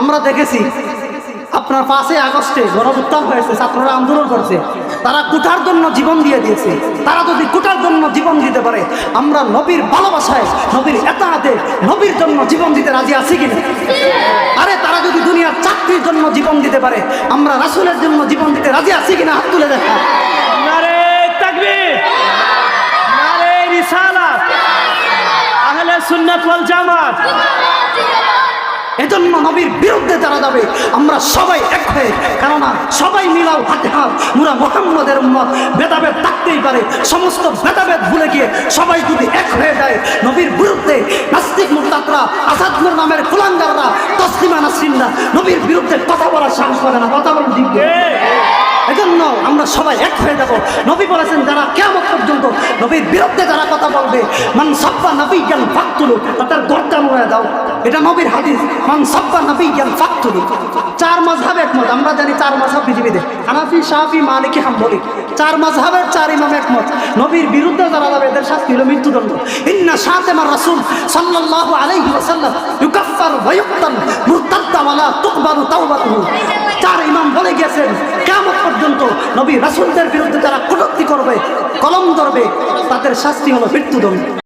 আমরা দেখেছি আপনার পাঁচই আগস্টে গণভুত্থান হয়েছে, ছাত্ররা আন্দোলন করছে। তারা কুঠার জন্য জীবন দিয়ে দিয়েছে। তারা যদি কুঠার জন্য জীবন দিতে পারে, আমরা নবীর ভালোবাসায়, নবীর এতাহাতে, নবীর জন্য জীবন দিতে রাজি আছি কিনা আরে, তারা যদি দুনিয়ার চাকরির জন্য জীবন দিতে পারে, আমরা রাসুলের জন্য জীবন দিতে রাজি আছি কিনা হাত তুলে দেখা। জামাত এজন্য নবীর বিরুদ্ধে যারা যাবে, আমরা সবাই এক হয়ে, কেননা সবাই মিলাও হাতে হাত মুরা মোহাম্মদের উম্মত ভেদাভেদ থাকতেই পারে, সমস্ত ভেদাভেদ ভুলে গিয়ে সবাই যদি এক হয়ে যায়, নবীর বিরুদ্ধে নাস্তিক মুরতাদরা আসাদুর নামের কুলাঙ্গাররা, তসলিমা নাসরিনরা, নবীর বিরুদ্ধে কথা বলার সাহস করে না, কথা বলার দিক। এজন্য আমরা সবাই এক হয়ে যাব নবী বলেছেন, যারা কেমন পর্যন্ত নবীর বিরুদ্ধে যারা কথা বলবে, মান সব্বা নবী জ্ঞান ফাঁকতুলু, তাদের হয়ে দাও। এটা নবীর হাদিস। মান সব্বা নবী জ্ঞান ফাঁকতুলু। চার মাঝহাব একমত। আমরা জানি চার মাঝহাব পৃথিবীতে। হানাফি শাহি মালিকি, হাম্বলি। চার মাঝহাবের চার ইমাম একমত। নবীর বিরুদ্ধে যারা যাবে এদের শাস্তি হলো মৃত্যুদণ্ড। ইন্না শাতেমার রাসূল সাল্লাল্লাহু আলাইহি ওয়াসাল্লাম ইউকাফফার ওয়া ইউক্তাল মুরতাদ্দা ওয়ালা তুকবালু তাওবাতুহু চার ইমাম বলে গেছেন কেমন পর্যন্ত নবী রাসুলদের বিরুদ্ধে যারা কটূক্তি করবে, কলম ধরবে, তাদের শাস্তি হলো মৃত্যুদণ্ড।